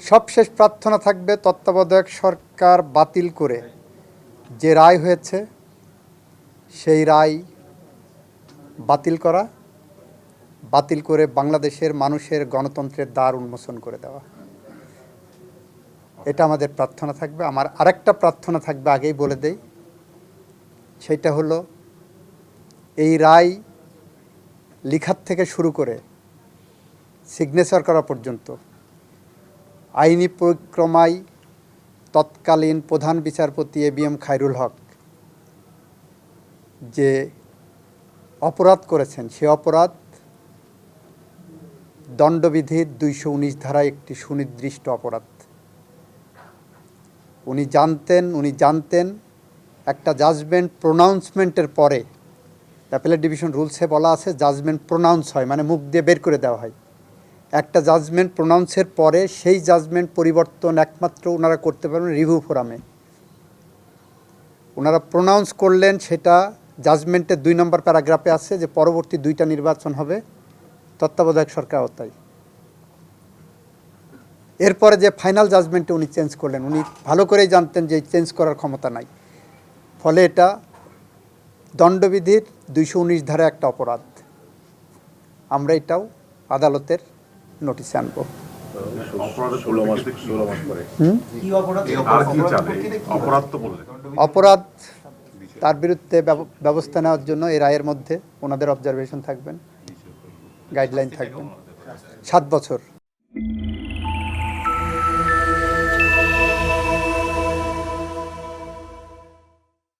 সবশেষ প্রার্থনা থাকবে তত্ত্বাবধায়ক সরকার বাতিল করে। যে রায় হয়েছে, সেই রায় বাতিল করা, বাতিল করে বাংলাদেশের মানুষের গণতন্ত্রের দ্বার উন্মোচন করে দেওয়া। এটা আমাদের প্রার্থনা থাকবে। আমার আরেকটা প্রার্থনা থাকবে, আগেই বলে দেই। সেটা হলো, এই রায় লিখার থেকে শুরু করে সিগনেচার করা পর্যন্ত আইনি পরিক্রমায় তৎকালীন প্রধান বিচারপতি A B M Khairul Haque যে অপরাধ করেছেন, সে অপরাধ দণ্ডবিধির দুইশো উনিশ ধারায় একটি সুনির্দিষ্ট অপরাধ। উনি জানতেন উনি জানতেন, একটা জাজমেন্ট প্রোনাউন্সমেন্টের পরে অ্যাপেলেট ডিভিশন রুলসে বলা আছে জাজমেন্ট প্রোনাউন্স হয় মানে মুখ দিয়ে বের করে দেওয়া হয়। একটা জাজমেন্ট প্রোনাউন্সের পরে সেই জাজমেন্ট পরিবর্তন একমাত্র ওনারা করতে পারবেন রিভিউ ফোরামে ওনারা প্রোনাউন্স করলেন সেটা জাজমেন্টের দুই নম্বর প্যারাগ্রাফে আছে যে পরবর্তী দুইটা নির্বাচন হবে, তত্ত্বাবধায়ক সরকার আওতায়। এরপরে যে ফাইনাল জাজমেন্টে উনি চেঞ্জ করলেন, উনি ভালো করেই জানতেন যে চেঞ্জ করার ক্ষমতা নাই। ফলে এটা দণ্ডবিধির দুইশো উনিশ ধারা একটা অপরাধ। আমরা এটাও আদালতের নোটিশে আনব। অপরাধ? তার বিরুদ্ধে ব্যব- ব্যবস্থা নেওয়ার জন্য এই রায়ের মধ্যে ওনাদের অবজারভেশন থাকবেন গাইডলাইন থাকবেন সাত বছর।